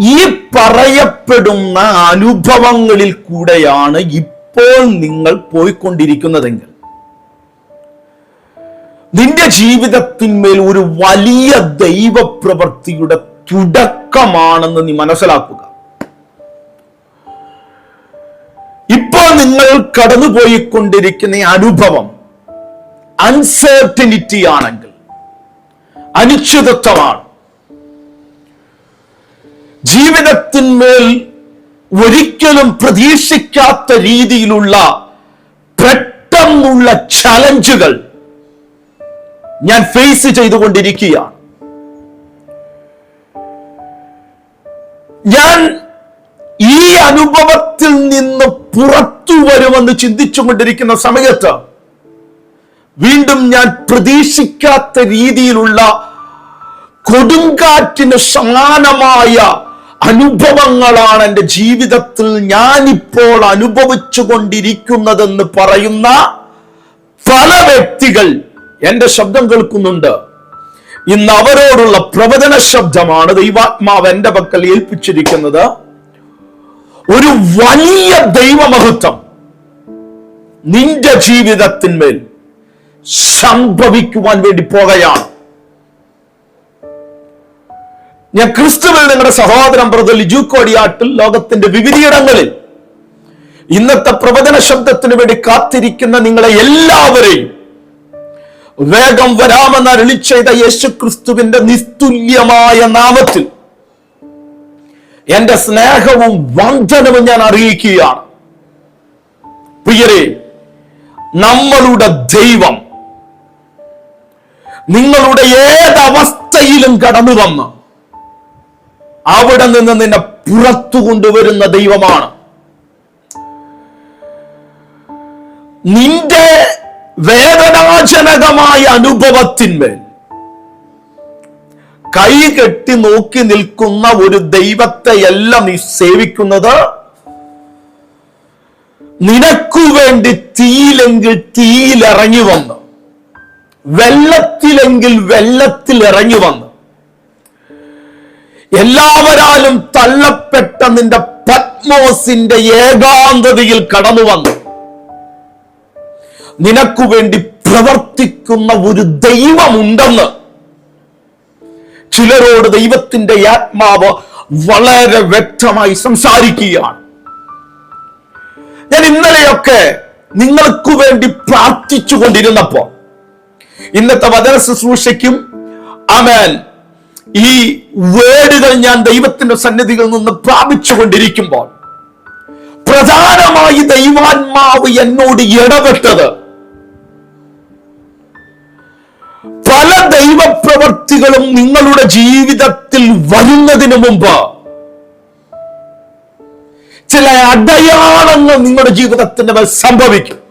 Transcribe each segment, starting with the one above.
ഈ പറയപ്പെടുന്ന അനുഭവങ്ങളിൽ കൂടെയാണ് ഇപ്പോൾ നിങ്ങൾ പോയിക്കൊണ്ടിരിക്കുന്നതെങ്കിൽ. നിന്റെ ജീവിതത്തിന്മേൽ ഒരു വലിയ ദൈവപ്രവൃത്തിയുടെ തുടക്കമാണെന്ന് നീ മനസ്സിലാക്കുക. ഇപ്പോൾ നിങ്ങൾ കടന്നുപോയിക്കൊണ്ടിരിക്കുന്ന അനുഭവം അൺസേർട്ടനിറ്റി ആണെങ്കിൽ അനിശ്ചിതത്വമാണ്. ജീവിതത്തിന്മേൽ ഒരിക്കലും പ്രതീക്ഷിക്കാത്ത രീതിയിലുള്ള പെട്ടെന്നുള്ള ചലഞ്ചുകൾ ഞാൻ ഫേസ് ചെയ്തുകൊണ്ടിരിക്കുകയാണ്. ഞാൻ ഈ അനുഭവത്തിൽ നിന്ന് പുറത്തു വരുമെന്ന് ചിന്തിച്ചുകൊണ്ടിരിക്കുന്ന സമയത്ത് വീണ്ടും ഞാൻ പ്രതീക്ഷിക്കാത്ത രീതിയിലുള്ള കൊടുങ്കാറ്റിന് സമാനമായ അനുഭവങ്ങളാണ് എന്റെ ജീവിതത്തിൽ ഞാനിപ്പോൾ അനുഭവിച്ചു കൊണ്ടിരിക്കുന്നതെന്ന് പറയുന്ന പല വ്യക്തികൾ എന്റെ ശബ്ദം കേൾക്കുന്നുണ്ട്. ഇന്ന് അവരോടുള്ള പ്രവചന ശബ്ദമാണ് ദൈവാത്മാവ് എന്റെ പക്കൽ ഏൽപ്പിച്ചിരിക്കുന്നത്. ഒരു വലിയ ദൈവമഹത്വം നിന്റെ ജീവിതത്തിന്മേൽ സംഭവിക്കുവാൻ വേണ്ടി പോകുകയാണ്. ഞാൻ ക്രിസ്തുവിൽ നിങ്ങളുടെ സഹോദരൻ ബ്രദർ ലിജു കോടിയാട്ടിൽ ലോകത്തിന്റെ വിവിധയിടങ്ങളിൽ ഇന്നത്തെ പ്രവചന ശബ്ദത്തിന് വേണ്ടി കാത്തിരിക്കുന്ന നിങ്ങളെ എല്ലാവരെയും വേഗം വരാമെന്ന് അരുളി ചെയ്ത യേശു ക്രിസ്തുവിന്റെ നിസ്തുല്യമായ നാമത്തിൽ എന്റെ സ്നേഹവും വന്ദനവും ഞാൻ അറിയിക്കുകയാണ്. പ്രിയരെ നമ്മളുടെ ദൈവം നിങ്ങളുടെ ഏതവസ്ഥയിലും കടന്നു വന്ന് അവിടെ നിന്ന് നിന്നെ പുറത്തു കൊണ്ടുവരുന്ന ദൈവമാണ്. നിന്റെ വേദനാജനകമായ അനുഭവത്തിന്മേൽ കൈ കെട്ടി നോക്കി നിൽക്കുന്ന ഒരു ദൈവത്തെ എല്ലാം നീ സേവിക്കുന്നത്. നിനക്കു വേണ്ടി തീയിലെങ്കിൽ തീയിലിറങ്ങി വന്ന്. വെള്ളത്തിലെങ്കിൽ വെള്ളത്തിൽ ഇറങ്ങി വന്ന്. എല്ലാവരാലും തള്ളപ്പെട്ട നിന്റെ പത്മോസിന്റെ ഏകാന്തതയിൽ കടന്നു വന്നു. നിനക്കു വേണ്ടി പ്രവർത്തിക്കുന്ന ഒരു ദൈവമുണ്ടെന്ന്. ചിലരോട് ദൈവത്തിന്റെ ആത്മാവ് വളരെ വ്യക്തമായി സംസാരിക്കുകയാണ്. ഞാൻ ഇന്നലെയൊക്കെ നിങ്ങൾക്ക് വേണ്ടി പ്രാർത്ഥിച്ചു കൊണ്ടിരുന്നപ്പോ ഇന്നത്തെ വചന ശുശ്രൂഷയ്ക്കും അമേൻ ഈ വേടുകൾ ഞാൻ ദൈവത്തിന്റെ സന്നിധിയിൽ നിന്ന് പ്രാപിച്ചു കൊണ്ടിരിക്കുമ്പോൾ പ്രധാനമായി ദൈവാത്മാവ് എന്നോട് ഇടപെട്ടത് പല ദൈവപ്രവർത്തികളും നിങ്ങളുടെ ജീവിതത്തിൽ വരുന്നതിന് മുമ്പ് ചില അടയാളങ്ങൾ നിങ്ങളുടെ ജീവിതത്തിന്റെ സംഭവിക്കും.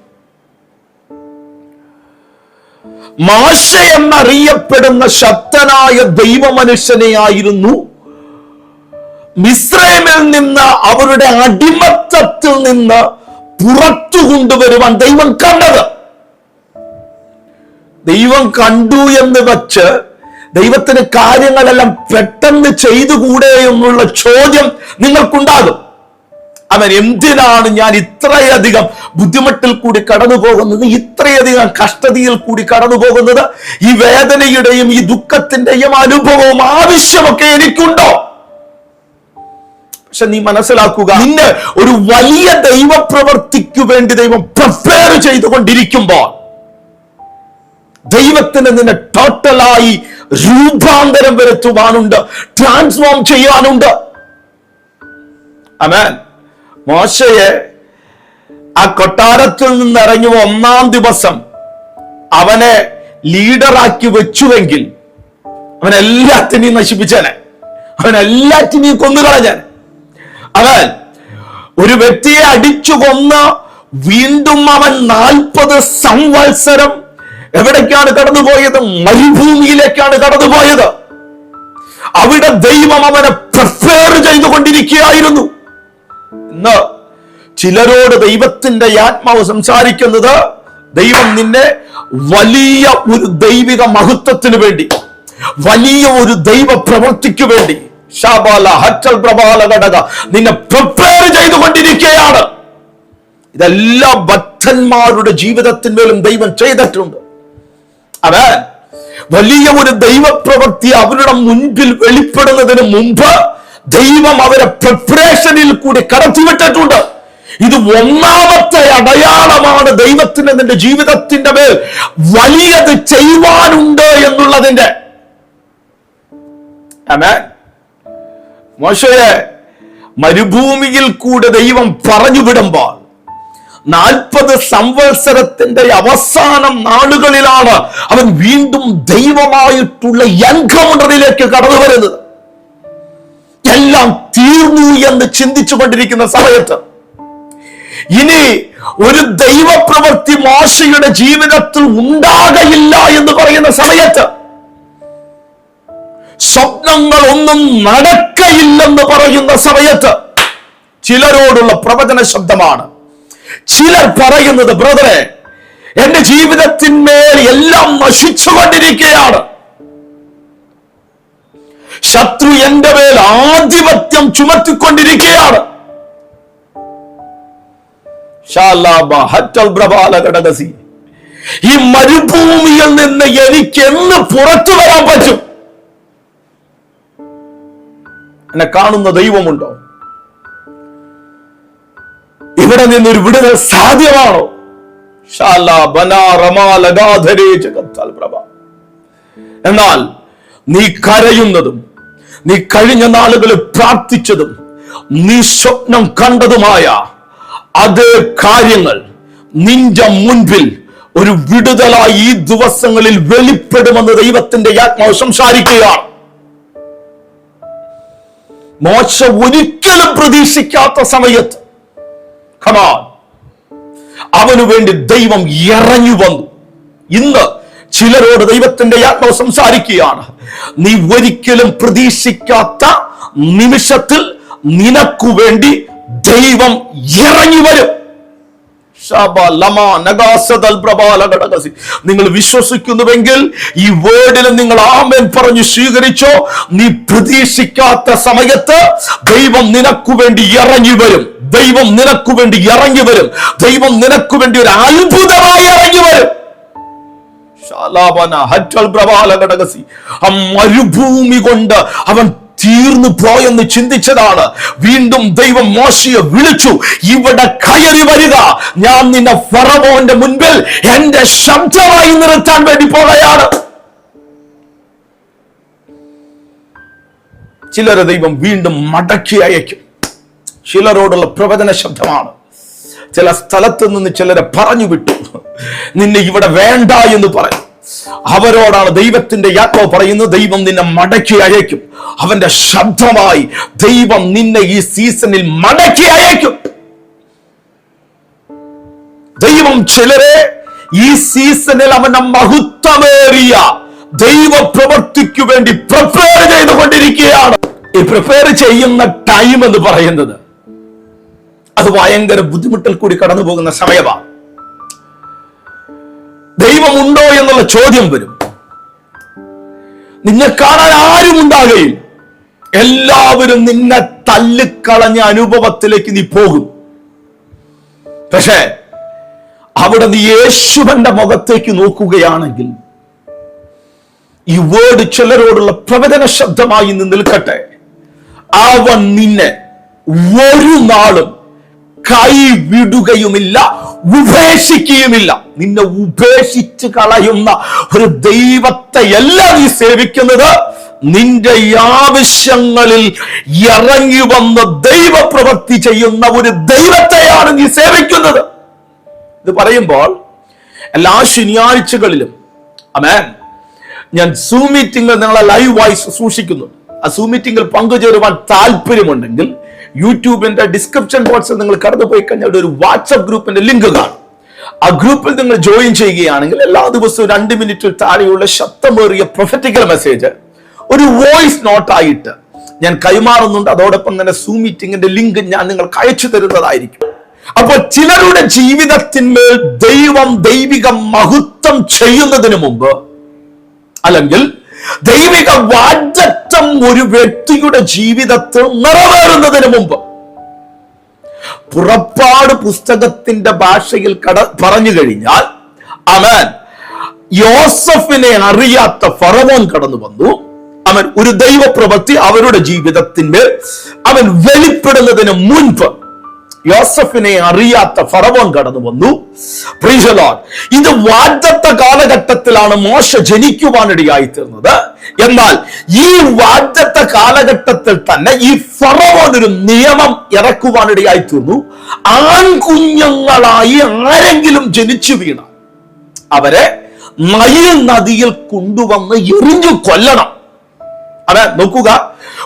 മാഷ എന്നറിയപ്പെടുന്ന ശക്തനായ ദൈവമനുഷ്യനെയായിരുന്നു മിശ്രമിൽ നിന്ന് അവരുടെ അടിമത്തത്തിൽ നിന്ന് പുറത്തു കൊണ്ടുവരുവാൻ ദൈവം കണ്ടത്. ദൈവം കണ്ടു എന്ന് വച്ച് ദൈവത്തിന് കാര്യങ്ങളെല്ലാം പെട്ടെന്ന് ചെയ്തുകൂടെ എന്നുള്ള ചോദ്യം നിങ്ങൾക്കുണ്ടാകും. അവൻ എന്തിനാണ് ഞാൻ ഇത്രയധികം ബുദ്ധിമുട്ടിൽ കൂടി കടന്നു പോകുന്നത് ഇത്രയധികം കഷ്ടതയിൽ കൂടി കടന്നു പോകുന്നത് ഈ വേദനയുടെയും ഈ ദുഃഖത്തിന്റെയും അനുഭവവും ആവശ്യമൊക്കെ എനിക്കുണ്ടോ? പക്ഷെ നീ മനസ്സിലാക്കുക നിന്നെ ഒരു വലിയ ദൈവപ്രവർത്തിക്കു വേണ്ടി ദൈവം പ്രിപ്പയർ ചെയ്തുകൊണ്ടിരിക്കുമ്പോൾ ദൈവത്തിന് നിന്നെ ടോട്ടലായി രൂപാന്തരം വരുത്തുവാനുണ്ട് ട്രാൻസ്ഫോം ചെയ്യാനുണ്ട് അമേൻ മോശയെ ആ കൊട്ടാരത്തിൽ നിന്ന് ഇറങ്ങി ഒന്നാം ദിവസം അവനെ ലീഡറാക്കി വെച്ചുവെങ്കിൽ അവൻ എല്ലാത്തിനെയും നശിപ്പിച്ചാനെ. അവൻ എല്ലാറ്റിനെയും കൊന്നുകളഞ്ഞാൻ അവൻ ഒരു വ്യക്തിയെ അടിച്ചു കൊന്ന് വീണ്ടും അവൻ നാൽപ്പത് സംവത്സരം എവിടേക്കാണ് കടന്നുപോയത്? മരുഭൂമിയിലേക്കാണ് കടന്നുപോയത്. അവിടെ ദൈവം അവനെ പ്രിഫെയർ ചെയ്തുകൊണ്ടിരിക്കുകയായിരുന്നു. ഇന്ന് ചിലരോട് ദൈവത്തിന്റെ ആത്മാവ് സംസാരിക്കുന്നത് ദൈവം നിന്നെ വലിയ ഒരു ദൈവിക മഹത്വത്തിന് വേണ്ടി വലിയ ഒരു ദൈവ പ്രവൃത്തിക്ക് വേണ്ടി ഷാബാല ഹറ്റൽ പ്രബാല ഘടക നിന്നെ പ്രിപ്പയർ ചെയ്തുകൊണ്ടിരിക്കുകയാണ്. ഇതെല്ലാ ഭക്തന്മാരുടെ ജീവിതത്തിന്മേലും ദൈവം ചെയ്തിട്ടുണ്ട്. അവൻ വലിയ ഒരു ദൈവപ്രവൃത്തി അവരുടെ മുൻപിൽ വെളിപ്പെടുന്നതിന് മുമ്പ് ദൈവം അവരെ പ്രിപ്പറേഷനിൽ കൂടി കടത്തിവിട്ടിട്ടുണ്ട്. ഇത് ഒന്നാമത്തെ അടയാളമാണ് ദൈവത്തിന് നിന്റെ ജീവിതത്തിന്റെ മേൽ വലിയത് ചെയ്യുവാനുണ്ട് എന്നുള്ളതിന്റെ മോശയെ മരുഭൂമിയിൽ കൂടെ ദൈവം പറഞ്ഞു വിടുമ്പോൾ നാൽപ്പത് സംവത്സരത്തിന്റെ അവസാനം നാളുകളിലാണ് അവൻ വീണ്ടും ദൈവമായിട്ടുള്ള എൻകൗണ്ടറിലേക്ക് കടന്നു വരുന്നത്. എല്ലാം തീർന്നു എന്ന് ചിന്തിച്ചു കൊണ്ടിരിക്കുന്ന സമയത്ത് ഇനി ഒരു ദൈവപ്രവൃത്തി മോശയുടെ ജീവിതത്തിൽ ഉണ്ടാകയില്ല എന്ന് പറയുന്ന സമയത്ത് സ്വപ്നങ്ങൾ ഒന്നും നടക്കയില്ലെന്ന് പറയുന്ന സമയത്ത് ചിലരോടുള്ള പ്രവചന ശബ്ദമാണ്. ചിലർ പറയുന്നത് ബ്രദറെ എന്റെ ജീവിതത്തിന്മേൽ എല്ലാം നശിച്ചുകൊണ്ടിരിക്കുകയാണ് ശത്രു എന്റെ മേൽ ആധിപത്യം ചുമത്തിക്കൊണ്ടിരിക്കുകയാണ്. ഈ മരുഭൂമിയിൽ നിന്ന് എനിക്ക് എന്ന് പുറത്തു വരാൻ പറ്റും. എന്നെ കാണുന്ന ദൈവമുണ്ടോ? ഇവിടെ നിന്നൊരു വിടുതൽ സാധ്യമാണോ? എന്നാൽ നീ കരയുന്നതും നീ കഴിഞ്ഞ നാളുകളിൽ പ്രാർത്ഥിച്ചതും നീ സ്വപ്നം കണ്ടതുമായ അതേ കാര്യങ്ങൾ നിന്റെ മുൻപിൽ ഒരു വിടുതലായി ഈ ദിവസങ്ങളിൽ വെളിപ്പെടുമെന്ന് ദൈവത്തിന്റെ ആത്മാവ് സംസാരിക്കുകയാണ്. മോശ ഒരിക്കലും പ്രതീക്ഷിക്കാത്ത സമയത്ത് കമാൻ അവനു വേണ്ടി ദൈവം ഇറങ്ങി വന്നു. ഇന്ന് ചിലരോട് ദൈവത്തിന്റെ ആത്മാവ് സംസാരിക്കുകയാണ്. നീ ഒരിക്കലും പ്രതീക്ഷിക്കാത്ത നിമിഷത്തിൽ നിനക്കു വേണ്ടി ദൈവം ഇറങ്ങി വരും. നിങ്ങൾ വിശ്വസിക്കുന്നുവെങ്കിൽ ഈ വേർഡിൽ നിങ്ങൾ ആമേൻ പറഞ്ഞു സ്വീകരിച്ചോ. നീ പ്രതീക്ഷിക്കാത്ത സമയത്ത് ദൈവം നിനക്കു വേണ്ടി ഇറങ്ങി വരും. ദൈവം നിനക്കു വേണ്ടി ഇറങ്ങി വരും. ദൈവം നിനക്കു വേണ്ടി ഒരു അത്ഭുതമായി ഇറങ്ങി വരും. മരുഭൂമി കൊണ്ട് അവൻ തീർന്നു പോയെന്ന് ചിന്തിച്ചതാണ്. വീണ്ടും ദൈവം മോശയെ വിളിച്ചു ഇവിടെ കയറി വരിക. ഞാൻ നിന്നെ ഫറവോന്റെ മുൻപിൽ എന്റെ ശബ്ദമായി നിർത്താൻ വേണ്ടി പോകുകയാണ് ചിലരെ ദൈവം വീണ്ടും മടക്കി അയക്കും. ചിലരോടുള്ള പ്രവചന ശബ്ദമാണ്. ചില സ്ഥലത്ത് നിന്ന് ചിലരെ പറഞ്ഞു വിട്ടു. നിന്നെ ഇവിടെ വേണ്ട എന്ന് പറഞ്ഞു അവരോടാണ് ദൈവത്തിന്റെ യാത്രോ പറയുന്നത്. ദൈവം നിന്നെ മടക്കി അയക്കും. അവന്റെ ശബ്ദമായി ദൈവം നിന്നെ ഈ സീസണിൽ മടക്കി അയക്കും. ദൈവം ചിലരെ ഈ സീസണിൽ അവന്റെ മഹത്വമേറിയ ദൈവ പ്രവർത്തിക്കു വേണ്ടി പ്രിപ്പയർ ചെയ്തുകൊണ്ടിരിക്കുകയാണ്. ഈ പ്രിപ്പയർ ചെയ്യുന്ന ടൈം എന്ന് പറയുന്നത് അത് ഭയങ്കര ബുദ്ധിമുട്ടിൽ കൂടി കടന്നു പോകുന്ന സമയമാണ് ദൈവമുണ്ടോ എന്നുള്ള ചോദ്യം വരും. നിന്നെ കാണാൻ ആരും ഉണ്ടാകുകയില്ല എല്ലാവരും നിന്നെ തല്ലിക്കളഞ്ഞ അനുഭവത്തിലേക്ക് നീ പോകും. പക്ഷേ അവിടെ നീ യേശുവന്റെ മുഖത്തേക്ക് നോക്കുകയാണെങ്കിൽ ഈ വേർഡ് ചിലരോടുള്ള പ്രവചന ശബ്ദമായി നിൽക്കട്ടെ. അവൻ നിന്നെ ഒരു നാളും കൈവിടുകയുമില്ല ഉപേക്ഷിക്കുകയുമില്ല. നിന്നെ ഉപേക്ഷിച്ച് കളയുന്ന ഒരു ദൈവത്തെ അല്ല നീ സേവിക്കുന്നത്. നിന്റെ ആവശ്യങ്ങളിൽ ഇറങ്ങി വന്ന ദൈവപ്രവൃത്തി ചെയ്യുന്ന ഒരു ദൈവത്തെയാണ് നീ സേവിക്കുന്നത്. ഇത് പറയുമ്പോൾ എല്ലാ ശനിയാഴ്ചകളിലും അമേൻ ഞാൻ സൂം മീറ്റിംഗിൽ നിങ്ങളെ ലൈവ് വോയിസ് സൂക്ഷിക്കുന്നു. ആ സൂം മീറ്റിംഗിൽ പങ്കുചേരുവാൻ താല്പര്യമുണ്ടെങ്കിൽ യൂട്യൂബിന്റെ ഡിസ്ക്രിപ്ഷൻ ബോക്സിൽ നിങ്ങൾ കടന്നു പോയി കഴിഞ്ഞാൽ അവിടെ ഒരു വാട്സപ്പ് ഗ്രൂപ്പിന്റെ ലിങ്ക് കാണും. ആ ഗ്രൂപ്പിൽ നിങ്ങൾ ജോയിൻ ചെയ്യുകയാണെങ്കിൽ എല്ലാ ദിവസവും രണ്ട് മിനിറ്റിൽ താഴെയുള്ള ശബ്ദമേറിയ പ്രൊഫറ്റിക്കൽ മെസ്സേജ് ഒരു വോയിസ് നോട്ടായിട്ട് ഞാൻ കൈമാറുന്നുണ്ട്. അതോടൊപ്പം തന്നെ സൂം മീറ്റിംഗിന്റെ ലിങ്ക് ഞാൻ നിങ്ങൾക്ക് അയച്ചു തരുന്നതായിരിക്കും. അപ്പോൾ ചിലരുടെ ജീവിതത്തിന്മേൽ ദൈവം ദൈവിക മഹത്വം ചെയ്യുന്നതിന് മുമ്പ് അല്ലെങ്കിൽ ദൈവിക വാഗ്ദത്തം ഒരു വ്യക്തിയുടെ ജീവിതത്തിൽ നിറവേറുന്നതിന് മുമ്പ് പുറപ്പാട് പുസ്തകത്തിന്റെ ഭാഷയിൽ കട പറഞ്ഞു കഴിഞ്ഞാൽ അവൻ യോസഫിനെ അറിയാത്ത ഫറവോൻ കടന്നു വന്നു. അവൻ ഒരു ദൈവപ്രവൃത്തി അവരുടെ ജീവിതത്തിന്റെ അവൻ വെളിപ്പെടുന്നതിന് മുൻപ് യോസഫിനെ അറിയാത്ത ഫറവോൻ കടന്നു വന്നു. ഇത് വാഗ്ദത്ത കാലഘട്ടത്തിലാണ് മോശ ജനിക്കുവാനിടയായി തീർന്നത് എന്നാൽ ഈ വാഗ്ദത്ത കാലഘട്ടത്തിൽ തന്നെ ഈ ഫറവോൻ ഒരു നിയമം ഇറക്കുവാനിടയായി തീർന്നു ആൺകുഞ്ഞുങ്ങളായി ആരെങ്കിലും ജനിച്ചു വീണ അവരെ നയിൽ നദിയിൽ കൊണ്ടുവന്ന് എറിഞ്ഞു കൊല്ലണം. അതെ നോക്കുക.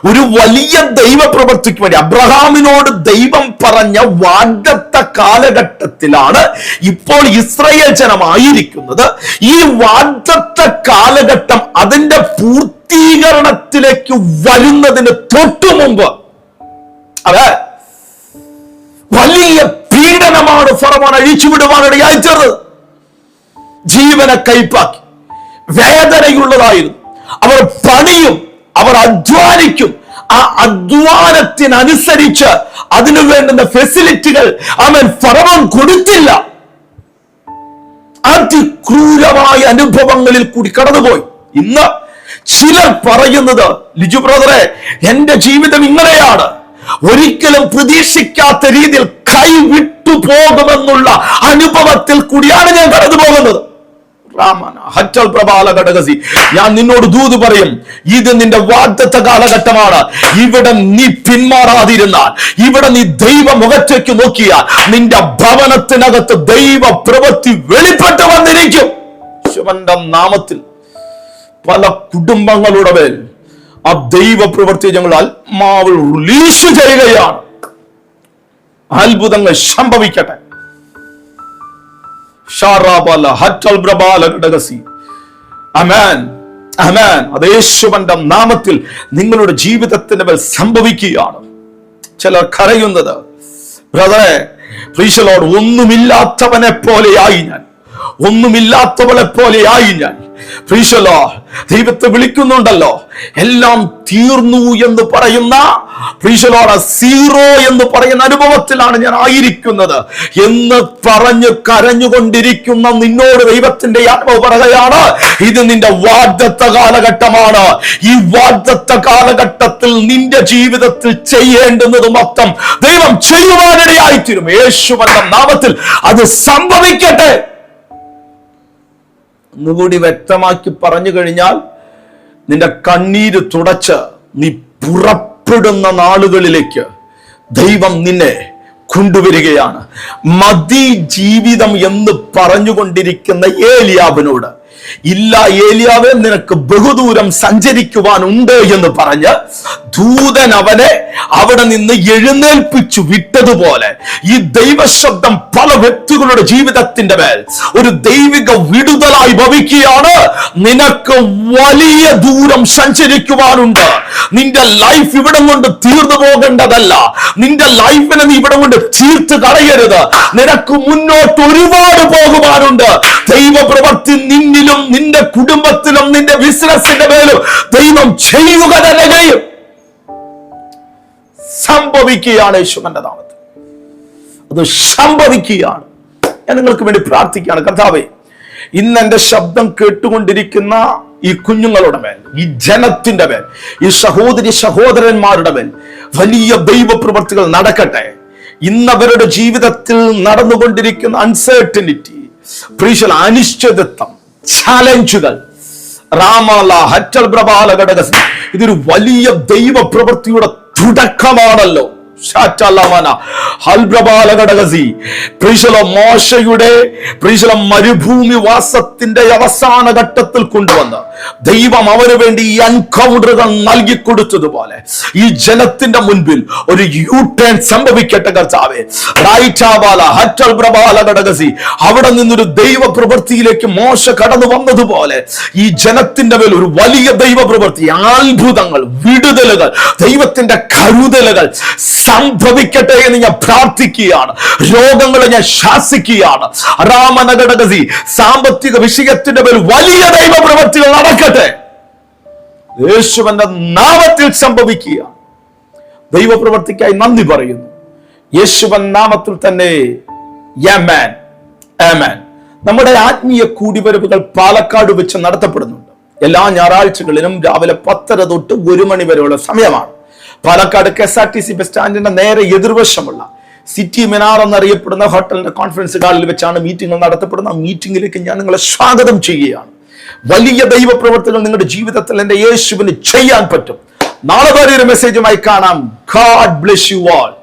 ഒരു വലിയ ദൈവപ്രവർത്തിക്ക് വേണ്ടി അബ്രഹാമിനോട് ദൈവം പറഞ്ഞ വാഗ്ദത്ത കാലഘട്ടത്തിലാണ് ഇപ്പോൾ ഇസ്രയേൽ ജനമായിരിക്കുന്നത് ഈ വാഗ്ദത്ത കാലഘട്ടം അതിന്റെ പൂർത്തീകരണത്തിലേക്ക് വരുന്നതിന് തൊട്ടു മുമ്പ് അതെ വലിയ പീഡനമാണ് ഫറവോൻ അഴിച്ചുവിടുവാനിടയായി ചേർന്നത് ജീവനെ കൈപ്പാക്കി വേദനയുള്ളതായിരുന്നു. അവർ പണിയും അവർ അധ്വാനിക്കും. ആ അധ്വാനത്തിനനുസരിച്ച് അതിനു വേണ്ടുന്ന ഫെസിലിറ്റികൾ അവൻ ഫറവൻ കൊടുത്തില്ല. അതിക്രൂരമായ അനുഭവങ്ങളിൽ കൂടി കടന്നുപോയി. ഇന്ന് ചിലർ പറയുന്നത് ലിജു ബ്രദറെ എന്റെ ജീവിതം ഇങ്ങനെയാണ്. ഒരിക്കലും പ്രതീക്ഷിക്കാത്ത രീതിയിൽ കൈവിട്ടു പോകുമെന്നുള്ള അനുഭവത്തിൽ കൂടിയാണ് ഞാൻ കടന്നു പോകുന്നത് രാമന ഹറ്റൽ പ്രബാല ഘടകസി ഞാൻ നിന്നോട് ദൂത് പറയും ഇത് നിന്റെ വാഗ്ദത്ത കാലഘട്ടമാണ്. ഇവിടെ നീ പിന്മാറാതിരുന്നാൽ ഇവിടെ നീ ദൈവ മുഖത്തേക്ക് നോക്കിയാൽ നിന്റെ ഭവനത്തിനകത്ത് ദൈവ പ്രവൃത്തി വെളിപ്പെട്ട് വന്നിരിക്കും. ശിവന്റെ നാമത്തിൽ പല കുടുംബങ്ങളുടെ മേൽ ആ ദൈവ പ്രവൃത്തി ഞങ്ങൾ ആത്മാവിൽ റിലീസ് ചെയ്യുകയാണ്. അത്ഭുതങ്ങൾ സംഭവിക്കട്ടെ. അമാൻ യേശുവന്റെ നാമത്തിൽ നിങ്ങളുടെ ജീവിതത്തിന്റെ മേൽ സംഭവിക്കുകയാണ്. ചിലർ കരയുന്നത് ബ്രദറെ പ്രീശലോട് ഒന്നുമില്ലാത്തവനെ പോലെയായി ഞാൻ. ഒന്നുമില്ലാത്തവളെ പോലെയായി ഞാൻ. പ്രീശലോ ദൈവത്തെ വിളിക്കുന്നുണ്ടല്ലോ. എല്ലാം തീർന്നു എന്ന് പറയുന്ന പ്രീശലോട സീറോ എന്ന് പറയുന്ന അനുഭവത്തിലാണ് ഞാൻ ആയിരിക്കുന്നത്. എന്ന് പറഞ്ഞ് കരഞ്ഞുകൊണ്ടിരിക്കുന്ന നിന്നോട് ദൈവത്തിന്റെ ആത്മാവ് പറയുകയാണ് ഇത് നിന്റെ വാഗ്ദത്ത കാലഘട്ടമാണ്. ഈ വാഗ്ദത്ത കാലഘട്ടത്തിൽ നിന്റെ ജീവിതത്തിൽ ചെയ്യേണ്ടുന്നത് മൊത്തം ദൈവം ചെയ്യുവാനിടയായിത്തീരും. യേശുവെന്ന നാമത്തിൽ അത് സംഭവിക്കട്ടെ. ഒന്നുകൂടി വ്യക്തമാക്കി പറഞ്ഞു കഴിഞ്ഞാൽ നിന്റെ കണ്ണീര് തുടച്ച് നീ പുറപ്പെടുന്ന നാളുകളിലേക്ക് ദൈവം നിന്നെ കൊണ്ടുവരികയാണ്. മതി ജീവിതം എന്ന് പറഞ്ഞുകൊണ്ടിരിക്കുന്ന ഏലിയാവിനോട് ഇല്ല ഏലിയാവെ നിനക്ക് ബഹുദൂരം സഞ്ചരിക്കുവാനുണ്ട് എന്ന് പറഞ്ഞ് ദൂതൻ അവനെ അവിടെ നിന്ന് എഴുന്നേൽപ്പിച്ചു വിട്ടതുപോലെ ഈ ദൈവശബ്ദം പല വ്യക്തികളുടെ ജീവിതത്തിന്റെ മേൽ ഒരു ദൈവിക വിടുതലായി ഭവിക്കുകയാണ്. നിനക്ക് വലിയ ദൂരം സഞ്ചരിക്കുവാനുണ്ട്. നിന്റെ ലൈഫ് ഇവിടം കൊണ്ട് തീർന്നു പോകേണ്ടതല്ല. നിന്റെ ലൈഫിനെ നീ ഇവിടം കൊണ്ട് തീർത്ത് കളയരുത്. നിനക്ക് മുന്നോട്ട് ഒരുപാട് പോകുവാനുണ്ട് ദൈവപ്രവർത്തി നിന്നിലും നിന്റെ കുടുംബത്തിലും നിന്റെ ബിസിനസിന്റെ മേലും ദൈവം ചെയ്യുക തന്നെ ചെയ്യും. സംഭവിക്കുകയാണ് യേശുവിന്റെ നാമത്തിൽ. അത് സംഭവിക്കുകയാണ്. ഞാൻ നിങ്ങൾക്ക് വേണ്ടി പ്രാർത്ഥിക്കുകയാണ്. കർത്താവേ ഇന്ന് എന്റെ ശബ്ദം കേട്ടുകൊണ്ടിരിക്കുന്ന ഈ കുഞ്ഞുങ്ങളുടെ മേൽ ഈ ജനത്തിന്റെ മേൽ ഈ സഹോദരി സഹോദരന്മാരുടെ മേൽ വലിയ ദൈവപ്രവർത്തികൾ നടക്കട്ടെ. ഇന്ന് അവരുടെ ജീവിതത്തിൽ നടന്നുകൊണ്ടിരിക്കുന്ന അൺസേർട്ടനിറ്റി പ്രീശൽ അനിശ്ചിതത്വം ചാലഞ്ചുകൾ രാമാല ഹറ്റൽ പ്രബാല ഘടകസി ഇതൊരു വലിയ ദൈവ പ്രവൃത്തിയുടെ തുടക്കമാണല്ലോ. മോശയുടെ മരുഭൂമി വാസത്തിന്റെ അവസാന ഘട്ടത്തിൽ കൊണ്ടുവന്ന് ദൈവം അവന് വേണ്ടി ഈ അൻകൗണ്ടറുകൾ നൽകി കൊടുത്തതുപോലെ ഈ ജനത്തിന്റെ മുൻപിൽ ഒരു യു ടേൺ സംഭവിക്കട്ടെ കർത്താവേ. അവിടെ നിന്നൊരു ദൈവ പ്രവൃത്തിയിലേക്ക് മോശ കടന്നു വന്നതുപോലെ ഈ ജനത്തിന്റെ മേൽ ഒരു വലിയ ദൈവ പ്രവൃത്തി അത്ഭുതങ്ങൾ വിടുതലുകൾ ദൈവത്തിന്റെ കരുതലുകൾ സംഭവിക്കട്ടെ എന്ന് ഞാൻ പ്രാർത്ഥിക്കുകയാണ്. രോഗങ്ങളെ ഞാൻ ശാസിക്കുകയാണ്. രാമനഗടകസി സാമ്പത്തിക വിഷയത്തിന്റെ മേൽ വലിയ ദൈവ പ്രവൃത്തികൾ നടക്കട്ടെ. യേശുവിന്റെ നാമത്തിൽ സംഭവിക്കുക ദൈവപ്രവർത്തിക്കായി നന്ദി പറയുന്നു. യേശുവൻ നാമത്തിൽ തന്നെ നമ്മുടെ ആത്മീയ കൂടിവരവുകൾ പാലക്കാട് വെച്ച് നടത്തപ്പെടുന്നുണ്ട്. എല്ലാ ഞായറാഴ്ചകളിലും രാവിലെ പത്തര തൊട്ട് ഒരു മണി വരെയുള്ള സമയമാണ്. Palakkad K S R T C bus സ്റ്റാൻഡിന്റെ നേരെ എതിർവശമുള്ള സിറ്റി മിനാർ എന്നറിയപ്പെടുന്ന ഹോട്ടലിന്റെ കോൺഫറൻസ് ഹാളിൽ വെച്ചാണ് മീറ്റിംഗ് നടത്തപ്പെടുന്ന മീറ്റിംഗിലേക്ക് ഞാൻ നിങ്ങളെ സ്വാഗതം ചെയ്യുകയാണ്. വലിയ ദൈവ പ്രവർത്തനങ്ങൾ നിങ്ങളുടെ ജീവിതത്തിൽ എന്റെ യേശുവിന് ചെയ്യാൻ പറ്റും. നാളെ വരെ ഒരു മെസ്സേജുമായി കാണാം. God bless you all